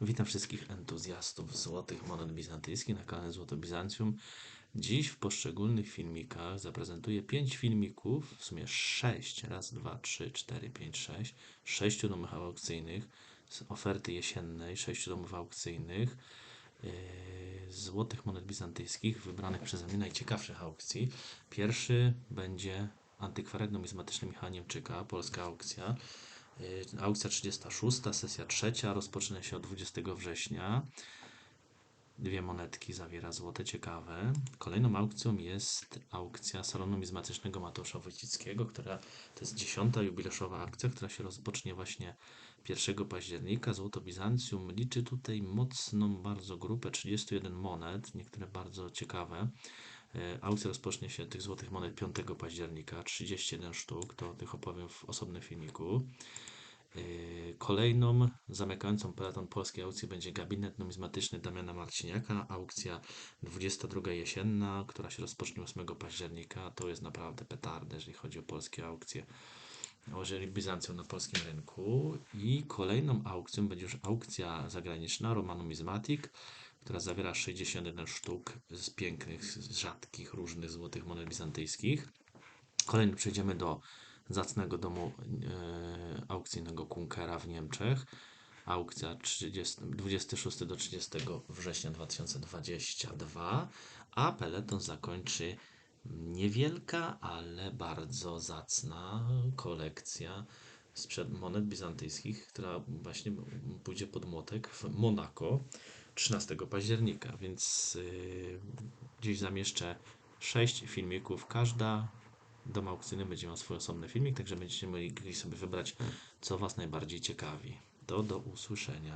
Witam wszystkich entuzjastów złotych monet bizantyjskich na kanale Złoto Bizancjum. Dziś w poszczególnych filmikach zaprezentuję 5 filmików, w sumie 6, raz, dwa, trzy, cztery, pięć, sześć, sześciu domów aukcyjnych z oferty jesiennej, sześciu domów aukcyjnych yy, złotych monet bizantyjskich wybranych przeze mnie najciekawszych aukcji. Pierwszy będzie antykwariat numizmatyczny Michała Niemczyka, polska aukcja. Yy, Aukcja 36, sesja trzecia, rozpoczyna się od 20 września. Dwie monetki zawiera złote, ciekawe. Kolejną aukcją jest aukcja salonu numizmatycznego Mateusza Wojcickiego, która to jest dziesiąta jubileuszowa akcja, która się rozpocznie właśnie 1 października. Złoto Bizancjum liczy tutaj mocną bardzo grupę, 31 monet, niektóre bardzo ciekawe. E, Aukcja rozpocznie się tych złotych monet 5 października, 31 sztuk, to o tych opowiem w osobnym filmiku. Yy, Kolejną zamykającą peleton polskiej aukcji będzie gabinet numizmatyczny Damiana Marciniaka. Aukcja 22 jesienna, która się rozpocznie 8 października. To jest naprawdę petarda, jeżeli chodzi o polskie aukcje. Jeżeli Bizancjum na polskim rynku. I kolejną aukcją będzie już aukcja zagraniczna Roma Numismatic, która zawiera 61 sztuk z pięknych, z rzadkich, różnych złotych monet bizantyjskich. Kolejny przejdziemy do zacnego domu e, aukcyjnego Kunkera w Niemczech. Aukcja 30, 26 do 30 września 2022, a peleton zakończy niewielka, ale bardzo zacna kolekcja sprzed monet bizantyjskich, która właśnie pójdzie pod młotek w Monako 13 października, więc yy, dziś zamieszczę 6 filmików. Każda dom aukcyjny będzie miał swój osobny filmik, także będziecie mogli sobie wybrać, co Was najbardziej ciekawi. To do usłyszenia.